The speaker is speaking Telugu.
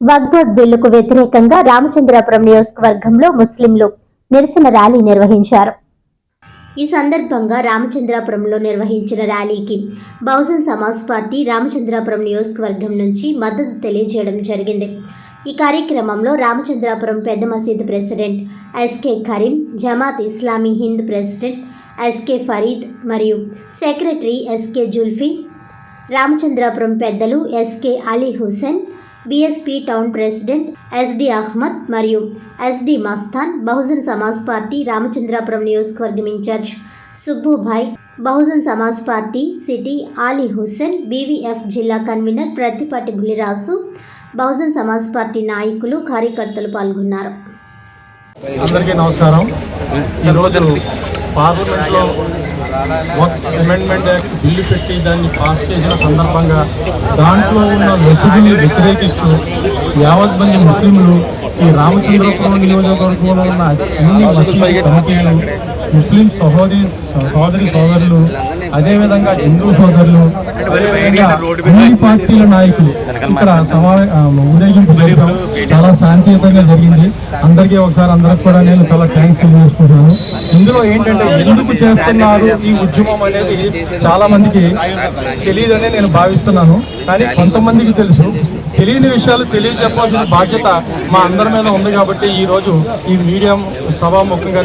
వక్బోర్డ్ బిల్లుకు వ్యతిరేకంగా రామచంద్రాపురం నియోజకవర్గంలో ముస్లింలు నిరసన ర్యాలీ నిర్వహించారు. ఈ సందర్భంగా రామచంద్రాపురంలో నిర్వహించిన ర్యాలీకి బహుజన్ సమాజ్ పార్టీ రామచంద్రాపురం నియోజకవర్గం నుంచి మద్దతు తెలియజేయడం జరిగింది. ఈ కార్యక్రమంలో రామచంద్రాపురం పెద్ద మసీదు president SK Karim Jamaat Islami Hind president SK Fareed మరియు సెక్రటరీ ఎస్కే జుల్ఫీ రామచంద్రాపురం పెద్దలు SK Ali Hussain BSP town president SD Ahmed మరియు ఎస్డి మస్తాన్ బహుజన్ సమాజ్ పార్టీ రామచంద్రాపురం నియోజకవర్గం in charge Subbubhai Bahujan Samaj party city Ali Hussain BVF జిల్లా కన్వీనర్ ప్రతిపాటి బులిరాసు బహుజన్ సమాజ్ పార్టీ నాయకులు కార్యకర్తలు పాల్గొన్నారు. అందరికీ నమస్కారం. ఈరోజు పార్లమెంట్లో అమెండ్మెంట్ యాక్ట్ బిల్లు పెట్టి దాన్ని పాస్ చేసిన సందర్భంగా దాంట్లో ఉన్న లొసుగుని వ్యతిరేకిస్తూ యావత్ మంది ముస్లింలు ఈ రామచంద్రపురం నియోజకవర్గంలో ఉన్న అన్ని మసీదు కమిటీలు ముస్లిం సహోదరి సహోదరి సోదరులు అదేవిధంగా హిందూ సోదరులు అన్ని పార్టీల నాయకులు. ఇక్కడ సమావే ఆ, ఊరేగింపు చాలా శాంతియుతంగా జరిగింది. అందరికీ ఒకసారి అందరికి కూడా నేను చాలా థ్యాంక్స్ చేసుకుంటున్నాను ఇందులో ఏంటంటే ఎందుకు చేస్తున్నారు ఈ ఉద్యమం అనేది చాలా మందికి తెలియదనే నేను భావిస్తున్నాను. కానీ కొంతమందికి తెలుసు. తెలియని విషయాలు తెలియజెప్పాల్సిన బాధ్యత మా అందరి మీద ఉంది కాబట్టి ఈ రోజు ఈ మీడియం సభాముఖంగా